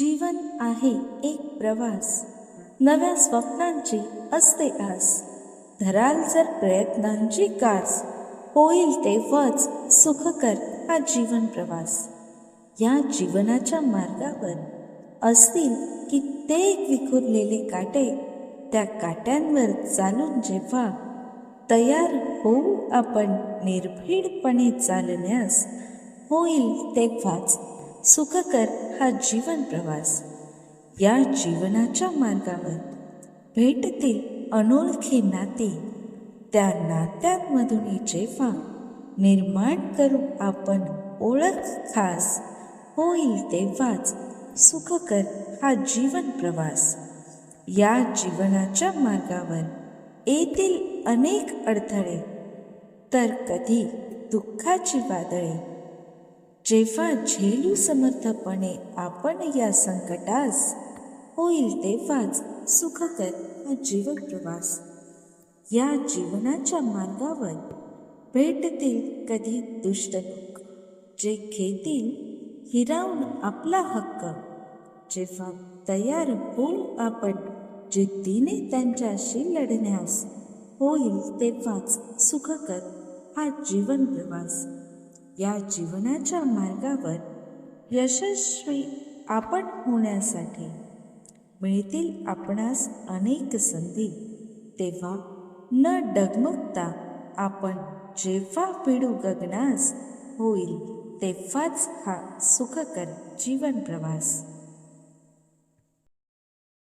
जीवन आहे एक प्रवास. नव्या स्वप्नांची असते आस. धराल जर प्रयत्नांची कास होईल तेव्हाच सुखकर हा जीवन प्रवास. या जीवनाच्या मार्गावर असतील कित्येक विखुरलेले काटे त्या काट्यांवर चालून जेव्हा तयार होऊ आपण निर्भीडपणे चालण्यास होईल तेव्हाच सुखकर हा जीवन प्रवास. या जीवनाच्या मार्गावर भेटतील अनोळखी नाती. त्या नात्यांमधून जेव्हा निर्माण करू आपण ओळख खास होईल तेव्हाच सुखकर हा जीवन प्रवास. या जीवनाच्या मार्गावर येतील अनेक अडथळे. तर कधी दुःखाची वादळे जेव्हा झेलू समर्थपणे आपण या संकटास होईल तेव्हाच सुखकर हा जीवन प्रवास. या जीवनाच्या मार्गावर भेटतील कधी दुष्ट लोक जे घेतील हिरावून आपला हक्क. जेव्हा तयार होऊ आपण जिद्दीने त्यांच्याशी लढण्यास होईल तेव्हाच सुखकर हा जीवन प्रवास. या जीवनाच्या मार्गावर यशस्वी आपण होण्यासाठी मिळतील आपणास अनेक संधी. तेव्हा न डगमगता आपण जेव्हा पिढू गगनास होईल तेव्हाच हा सुखकर जीवन प्रवास.